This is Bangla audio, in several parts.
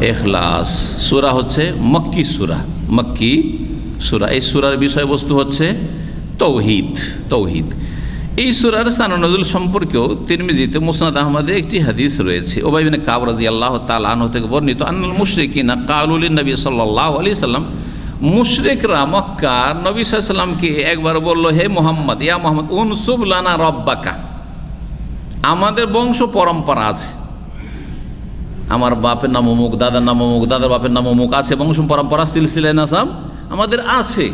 এখলাস সুরা হচ্ছে মক্কি সুরা। মক্কি সুরা, এই সুরার বিষয়বস্তু হচ্ছে তৌহিদ তৌহিদ। এই সুরার স্থাননজুল সম্পর্কেও তিরমিজিতে মুসনাদ আহমদে একটি হাদিস রয়েছে। ওবাইবিন কাবরাজি আল্লাহ তালাহ থেকে বর্ণিত, আন্নাল মুশরিকিনা কালুলিন নবী সাল্লাহ আলি সাল্লাম, মুশরিকরা মক্কার নবী সাল্লামকে একবার বলল, হে মোহাম্মদ, ইয়া মোহাম্মদ, উনসুব লানা রব্বাকা। আমাদের বংশ পরম্পরা আছে। আমার বাপের নাম অমুক, দাদার নাম অমুক, দাদার বাপের নাম অমুক আছে বংশ পরম্পরা সিলসিলায় নাসাব আমাদের আছে।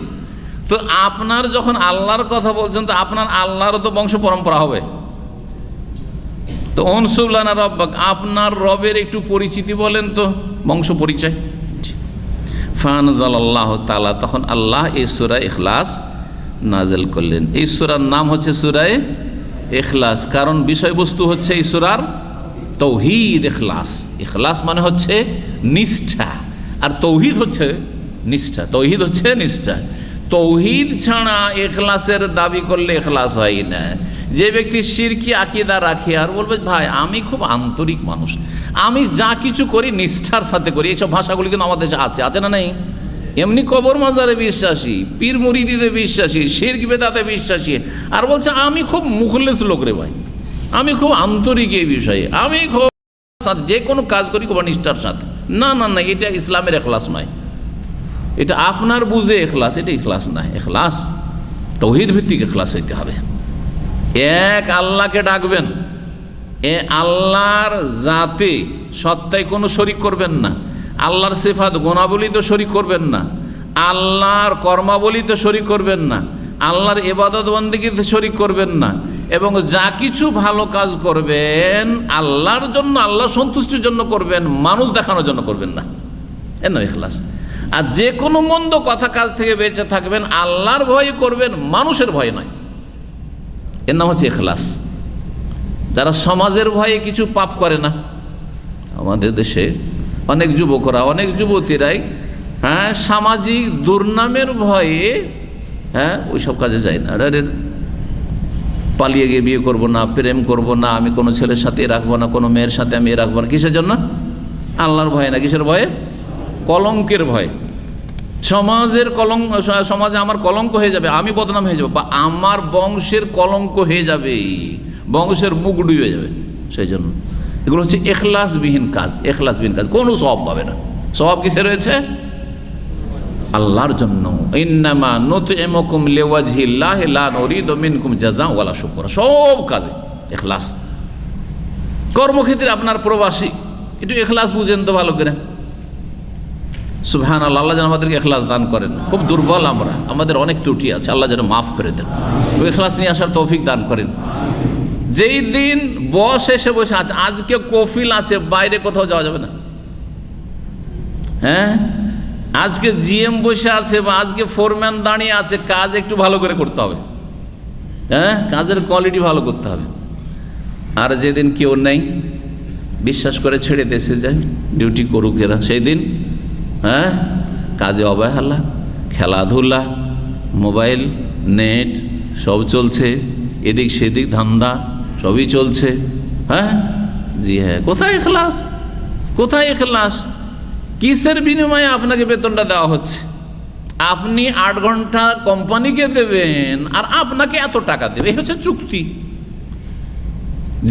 তো আপনার যখন আল্লাহর কথা বলছেন, তো আপনার আল্লাহরও তো বংশ পরম্পরা হবে। তো অনসুল্লানা রব আপনার রবের একটু পরিচিতি বলেন তো, বংশ পরিচয়। ফানজাল আল্লাহ তালা তখন আল্লাহ এই সুরা ইখলাস নাজেল করলেন। এই নাম হচ্ছে সুরায় এখলাস কারণ বিষয়বস্তু হচ্ছে সুরার তৌহিদ এখলাস এখলাস মানে হচ্ছে নিষ্ঠা। আর তৌহিদ হচ্ছে নিষ্ঠা। তৌহিদ হচ্ছে নিষ্ঠা। তৌহিদ ছাড়া এখলাসের দাবি করলে এখলাস হয় না। যে ব্যক্তি সিরকি আকিদা রাখে আর বলবে, ভাই, আমি খুব আন্তরিক মানুষ। আমি যা কিছু করি নিষ্ঠার সাথে করি। এইসব ভাষাগুলি কিন্তু আমাদের দেশে আছে। আছে না নেই? এমনি কবর মাজারে বিশ্বাসী, পীর মুরিদিতে বিশ্বাসী, শির্ক বেদাতে বিশ্বাসী। আর বলছে, আমি খুব মুখলেস লোক রে ভাই। আমি খুব আন্তরিক এই বিষয়ে। আমি খুব যে কোনো কাজ করি খুব নিষ্ঠার সাথে। না না না, এটা ইসলামের এখলাস নয়। এটা আপনার বুঝে এখলাস, এটা এখলাস না। এখলাস তৌহিদ ভিত্তিক এখলাস হইতে হবে। এক আল্লাহকে ডাকবেন, এ আল্লাহর জাতে সত্তায় কোনো শরিক করবেন না। আল্লাহর সেফাত গোনাবলী তো শরিক করবেন না। আল্লাহর কর্মাবলী তো শরিক করবেন না। আল্লাহর এবাদত বন্দিকে শরিক করবেন না। এবং যা কিছু ভালো কাজ করবেন, আল্লাহর জন্য, আল্লাহ সন্তুষ্টির জন্য করবেন, মানুষ দেখানোর জন্য করবেন না। এ নয় এখলাস আর যে কোনো মন্দ কথা কাজ থেকে বেঁচে থাকবেন, আল্লাহর ভয়ে করবেন, মানুষের ভয় নয়। এর নাম হচ্ছে এখলাস যারা সমাজের ভয়ে কিছু পাপ করে না, আমাদের দেশে অনেক যুবকরা, অনেক যুবতীরাই হ্যাঁ সামাজিক দুর্নামের ভয়ে হ্যাঁ ওইসব কাজে যায় না। পালিয়ে গিয়ে বিয়ে করব না, প্রেম করব না, আমি কোনো ছেলের সাথে রাখব না, কোনো মেয়ের সাথে আমি রাখব না। কিসের জন্য? আল্লাহর ভয়ে না, কিসের ভয়ে? কলঙ্কের ভয়। সমাজের কলঙ্ক, সমাজে আমার কলঙ্ক হয়ে যাবে, আমি বদনাম হয়ে যাব। বা আমার বংশের কলঙ্ক হয়ে যাবে, বংশের মুখ ডুবে যাবে। সেই জন্য। এগুলো হচ্ছে এখলাসবিহীন কাজ এখলাসবিহীন কাজ। কোনো স্বভাব পাবে না। স্বভাব কিসে রয়েছে? আল্লাহর জন্য। ইন্নামা নত এমকুম লেওয়াজিল্লাহ লা নরিদ মিনকুম জাজা ওয়ালা শুকর। সব কাজে এখলাস কর্মক্ষেত্রে আপনার প্রবাসী, একটু এখলাস বুঝেন তো ভালো করে। সুবহান আল্লাহ যেন আমাদেরকে এখলাস দান করেন। খুব দুর্বল আমরা, আমাদের অনেক ত্রুটি আছে, আল্লাহ যেন মাফ করে দেন। এখলাস নিয়ে আসার তৌফিক দান করেন। যেই দিন বস এসে বসে আছে, আজকে কফিল আছে, বাইরে কোথাও যাওয়া যাবে না। হ্যাঁ? আজকে জিএম বসে আছে বা আজকে ফোরম্যান দাঁড়িয়ে আছে, কাজ একটু ভালো করে করতে হবে। হ্যাঁ? কাজের কোয়ালিটি ভালো করতে হবে। আর যেদিন কেউ নেই, বিশ্বাস করে ছেড়ে দেশে যায় ডিউটি করুক এরা। সেই দিন হ্যাঁ? কাজে অবহেলা, খেলাধুলা, মোবাইল, নেট, সব চলছে। এদিক সেদিক ধান্দা, সবই চলছে। হ্যাঁ? জি হ্যাঁ। কোথায় এখলাস? কোথায় এখলাস? কিসের বিনিময়ে আপনাকে বেতনটা দেওয়া হচ্ছে? আপনি আট ঘণ্টা কোম্পানিকে দেবেন আর আপনাকে এত টাকা দেবে। এই হচ্ছে চুক্তি।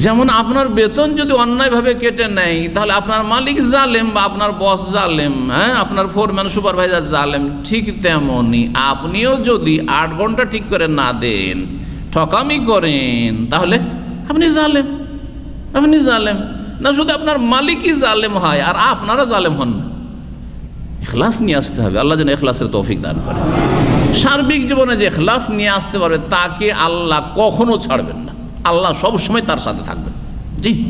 যেমন আপনার বেতন যদি অন্যায়ভাবে কেটে নেয়, তাহলে আপনার মালিক জালেম বা আপনার বস জালেম হ্যাঁ আপনার ফোরম্যান সুপারভাইজার জালেম, ঠিক তেমনই আপনিও যদি আট ঘণ্টা ঠিক করে না দেন, ঠকামি করেন, তাহলে আপনি জালেম। আপনি জালেম। না, শুধু আপনার মালিকই জালেম হয়, আর আপনারা জালেম হন না। এখলাস নিয়ে আসতে হবে। আল্লাহ যেন এখলাসের তৌফিক দান করে। সার্বিক জীবনে যে এখলাস নিয়ে আসতে পারবে, তাকে আল্লাহ কখনো ছাড়বেন না। আল্লাহ সব সময় তার সাথে থাকবেন। জি।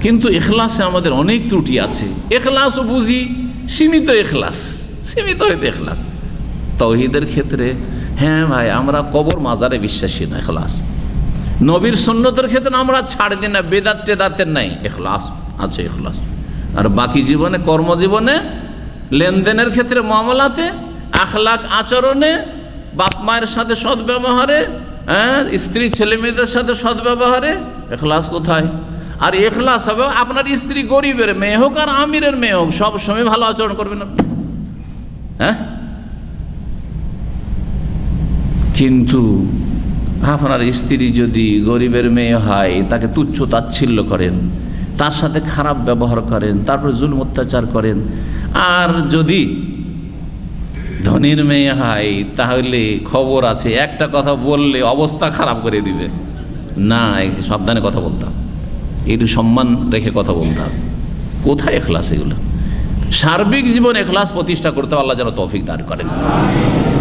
কিন্তু এখলাসে আমাদের অনেক ত্রুটি আছে। এখলাসও বুঝি, সীমিত এখলাস সীমিত হইতে এখলাস তহিদের ক্ষেত্রে হ্যাঁ ভাই, আমরা কবর মাজারে বিশ্বাসী না এখলাস নবীর সুন্নতের ক্ষেত্রে আমরা ছাড় দিই না, বেদাত টেদাতের নাই। এখলাস আছে এখলাস আর বাকি জীবনে, কর্মজীবনে লেনদেনের ক্ষেত্রে মামলাতে, আখলাক আচরণে, বাপ মায়ের সাথে সদ্ব্যবহারে হ্যাঁ স্ত্রী ছেলে মেয়েদের সাথে সদ্ব্যবহারে, এখলাস কোথায়? আর এখলাস হবে আপনার স্ত্রী গরিবের মেয়ে হোক আর আমিরের মেয়ে হোক, সব সময় ভালো আচরণ করবেন আপনি। হ্যাঁ? কিন্তু আপনার স্ত্রী যদি গরিবের মেয়ে হয়, তাকে তুচ্ছ তাচ্ছিল্য করেন। তার সাথে খারাপ ব্যবহার করেন, তারপরে জুল অত্যাচার করেন। আর যদি ধনির মেয়ে হয়, তাহলে খবর আছে, একটা কথা বললে অবস্থা খারাপ করে দিবে। না সাবধানে কথা বলতাম একটু সম্মান রেখে কথা বলতাম কোথায় এখলাস এগুলো? সার্বিক জীবন এখলাস প্রতিষ্ঠা করতে আল্লাহ যেন তৌফিক দান করেন।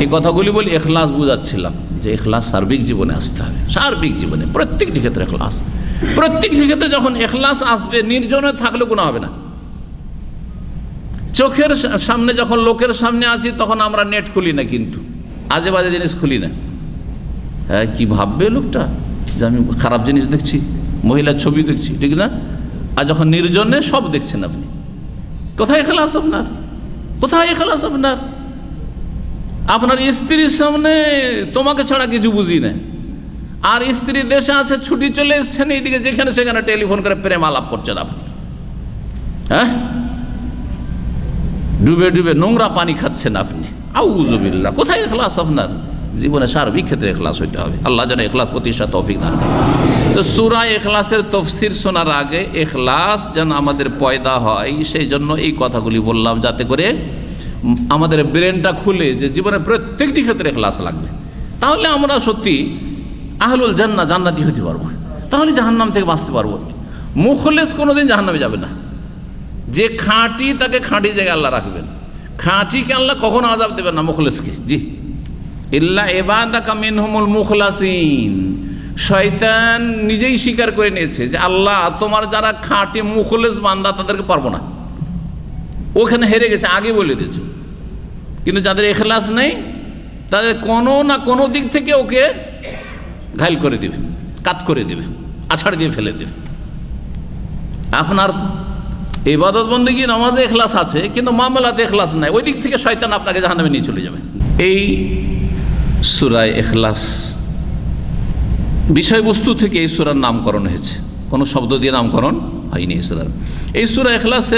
এই কথাগুলি বলি এখলাস বুঝাচ্ছিলাম যে এখলাস সার্বিক জীবনে আসতে হবে। সার্বিক জীবনে প্রত্যেকটি ক্ষেত্রে এখলাস। প্রত্যেকটি ক্ষেত্রে যখন এখলাস আসবে, নির্জনে থাকলে কোনো হবে না। চোখের সামনে যখন লোকের সামনে আছি, তখন আমরা নেট খুলি না কিন্তু। আজে বাজে জিনিস খুলি না। হ্যাঁ কি ভাববে লোকটা? যে আমি খারাপ জিনিস দেখছি, মহিলার ছবি দেখছি, ঠিক না? আর যখন নির্জনে সব দেখছেন আপনি। কোথায় খেলাস আপনার? কোথায় খেলাস আপনার? আপনার স্ত্রীর সামনে তোমাকে ছাড়া কিছু বুঝি না। আর স্ত্রী দেশে আছে, ছুটি চলে এসছেন এইদিকে যেখানে সেখানে টেলিফোন করে প্রেম আলাপ করছেন আপনি হ্যাঁ? ডুবে ডুবে নোংরা পানি খাচ্ছেন আপনি। আউজবিল্লা কোথায় এখলাস আপনার? জীবনে সার্বিক ক্ষেত্রে এখলাস হইতে হবে। আল্লাহ যেন এখলাস প্রতিষ্ঠা তৌফিক দান করে। তো সুরা এখলাসের তফসির শোনার আগে এখলাস যেন আমাদের পয়দা হয়, সেই জন্য এই কথাগুলি বললাম যাতে করে আমাদের ব্রেনটা খুলে যে জীবনের প্রত্যেকটি ক্ষেত্রে এখলাস লাগবে। তাহলে আমরা সত্যি আহলুল জান্না জান্নাতি হতে পারব। তাহলে জাহান্নাম থেকে বাঁচতে পারব। মুখলেস কোনোদিন জাহান্নামে যাবে না। যে খাঁটি তাকে খাঁটি জায়গায় আল্লাহ রাখবেন। খাঁটিকে আল্লাহ কখনো আজাব দেবেন না মুখলেসকে। জি। ইল্লা এবাদা কামিনহুমুল মুখলাসিন। শয়তান নিজেই স্বীকার করে নিয়েছে যে আল্লাহ, তোমার যারা খাঁটি মুখলেস বান্দা তাদেরকে পারব না। ওখানে হেরে গেছে, আগে বলে দিয়েছে। কিন্তু যাদের এখলাস নেই, তাদের কোনো না কোনো দিক থেকে ওকে ঘাইল করে দিবে, কাত করে দিবে, আছাড় দিয়ে ফেলে দেবে। আপনার ইবাদত বন্দী নামাজে এখলাস আছে, কিন্তু মামলাতে এখলাস নাই, ওই দিক থেকে শয়তান আপনাকে জাহান্নামে নিয়ে চলে যাবে। এই সুরায় এখলাস বিষয়বস্তু থেকে এই সুরার নামকরণ হয়েছে। কোনো শব্দ দিয়ে নামকরণ হয়নি এই সুরার। এই সুরা এখলাসের